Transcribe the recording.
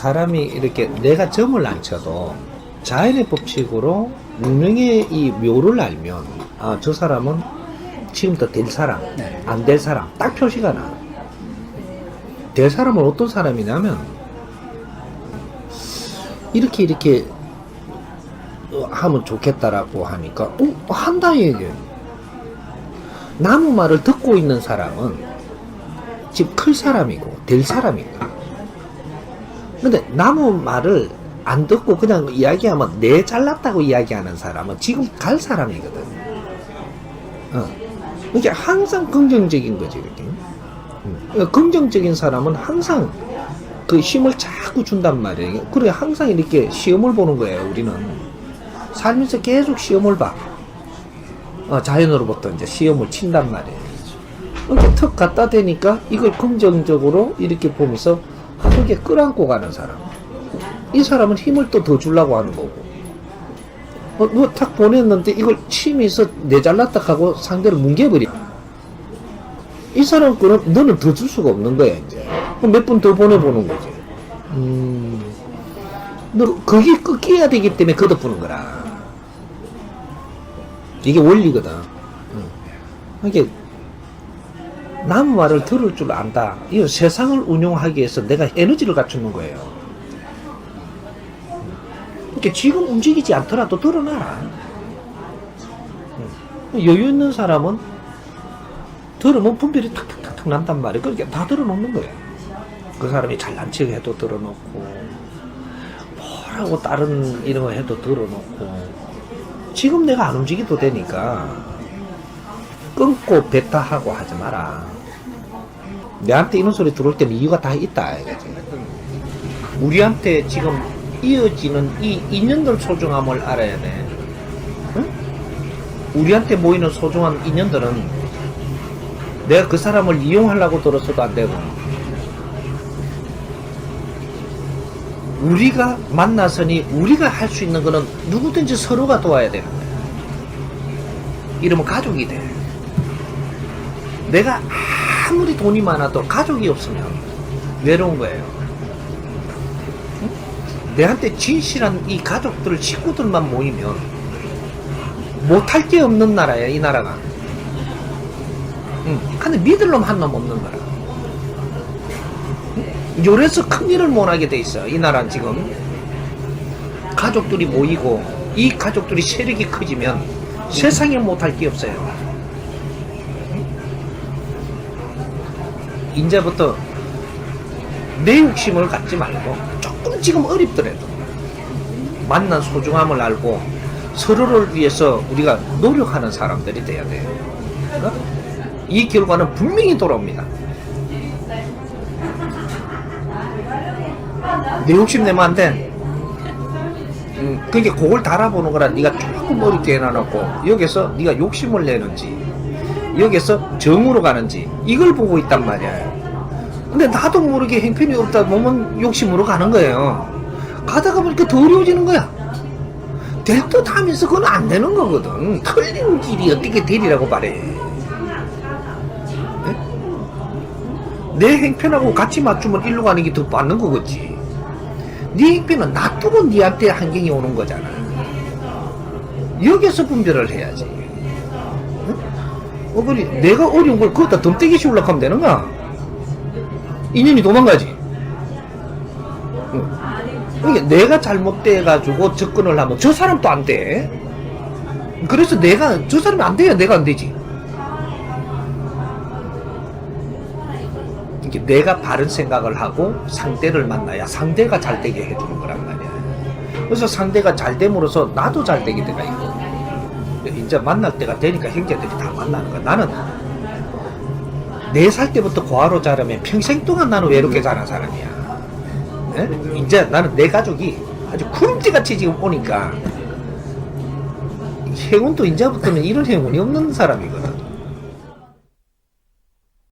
사람이 이렇게 내가 점을 안 쳐도 자연의 법칙으로 운명의 이 묘를 알면 아, 저 사람은 지금부터 될 사람, 네. 안될 사람 딱 표시가 나. 될 사람은 어떤 사람이냐면 이렇게 이렇게 어, 하면 좋겠다라고 하니까 어, 한다 이게. 나무 말을 듣고 있는 사람은 지금 클 사람이고 될 사람이고 근데 나무 말을 안 듣고 그냥 이야기하면 내 잘났다고 이야기하는 사람은 지금 갈 사람이거든. 어. 이게 항상 긍정적인 거지, 이렇게. 음. 그러니까 긍정적인 사람은 항상 그 힘을 자꾸 준단 말이에요. 그래, 항상 이렇게 시험을 보는 거예요, 우리는. 살면서 계속 시험을 봐. 어, 자연으로부터 이제 시험을 친단 말이에요. 이렇게 턱 갖다 대니까 이걸 긍정적으로 이렇게 보면서 그게 끌안고 가는 사람. 이 사람은 힘을 또 더 주려고 하는 거고. 어, 뭐탁 보냈는데 이걸 치면서 내 잘났다 하고 상대를 뭉개버려. 이 사람 거는 너는 더 줄 수가 없는 거야, 이제. 몇 분 더 보내보는 거지. 음. 너, 그게 끊겨야 되기 때문에 거듭부는 거라. 이게 원리거든. 응. 이게 남 말을 들을 줄 안다. 이 세상을 운용하기 위해서 내가 에너지를 갖추는 거예요. 이렇게 지금 움직이지 않더라도 드러나라. 응. 여유 있는 사람은 들으면 분별이 탁탁탁탁 난단 말이에요. 그러니까 다 들어놓는 거예요. 그 사람이 잘난 척 해도 들어놓고, 뭐라고 다른 이런 거 해도 들어놓고, 지금 내가 안 움직여도 되니까, 끊고 뱉다 하고 하지 마라. 내한테 이런 소리 들어올 때는 이유가 다 있다. 이거지. 우리한테 지금 이어지는 이 인연들 소중함을 알아야 돼. 응? 우리한테 모이는 소중한 인연들은 내가 그 사람을 이용하려고 들었어도 안 되고, 우리가 만나서니 우리가 할 수 있는 거는 누구든지 서로가 도와야 되는 거야. 이러면 가족이 돼. 내가 아무리 돈이 많아도 가족이 없으면 외로운 거예요. 응? 내한테 진실한 이 가족들, 식구들만 모이면 못할 게 없는 나라야, 이 나라가. 응. 근데 믿을 놈 한 놈 없는 거라. 응? 요래서 큰 일을 못 하게 돼 있어, 이 나라는 지금. 가족들이 모이고, 이 가족들이 세력이 커지면 세상에 못할 게 없어요. 이제부터 내 욕심을 갖지 말고 조금 지금 어렵더라도 만난 소중함을 알고 서로를 위해서 우리가 노력하는 사람들이 돼야 돼요. 어? 이 결과는 분명히 돌아옵니다. 내 욕심 내면 안 돼. 음, 그러니까 그걸 달아보는 거라 네가 조금 어렵게 해놔놓고 여기서 네가 욕심을 내는지 여기서 정으로 가는지 이걸 보고 있단 말이야. 근데 나도 모르게 행편이 없다 보면 욕심으로 가는 거예요. 가다가 보니까 더 어려워지는 거야. 될 듯 하면서 그건 안 되는 거거든. 틀린 길이 어떻게 되리라고 말해. 네? 내 행편하고 같이 맞추면 일로 가는 게 더 맞는 거겠지. 네 행편은 놔두고 니한테 환경이 오는 거잖아. 여기서 분별을 해야지. 어, 그리 내가 어려운 걸 덤떼기 씌우려고 하면 되는 거야. 인연이 도망가지. 응. 그러니까 내가 잘못돼가지고 접근을 하면 저 사람도 안 돼. 그래서 내가, 저 사람이 안 돼야 내가 안 되지. 이게 내가 바른 생각을 하고 상대를 만나야 상대가 잘 되게 해주는 거란 말이야. 그래서 상대가 잘 됨으로써 나도 잘 되게 돼가 있고. 이제 만날 때가 되니까 형제들이 다 만나는 거야. 나는 네 살 때부터 고아로 자라면 평생 동안 나는 외롭게 자란 사람이야. 예? 이제 나는 내 가족이 아주 구름대같이 지금 오니까 행운도 이제부터는 이런 행운이 없는 사람이거든.